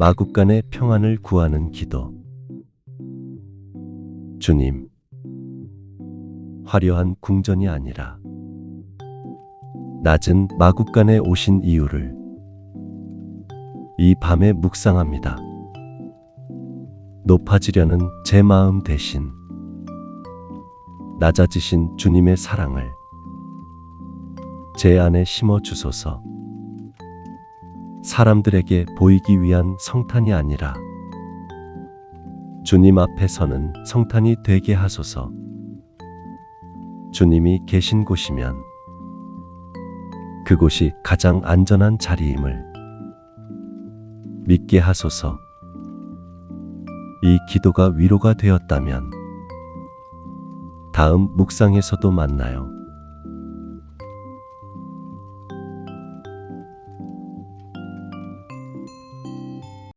마국 간의 평안을 구하는 기도. 주님, 화려한 궁전이 아니라 낮은 마국 간에 오신 이유를 이 밤에 묵상합니다. 높아지려는 제 마음 대신 낮아지신 주님의 사랑을 제 안에 심어 주소서. 사람들에게 보이기 위한 성탄이 아니라 주님 앞에 서는 성탄이 되게 하소서. 주님이 계신 곳이면 그곳이 가장 안전한 자리임을 믿게 하소서. 이 기도가 위로가 되었다면 다음 묵상에서도 만나요.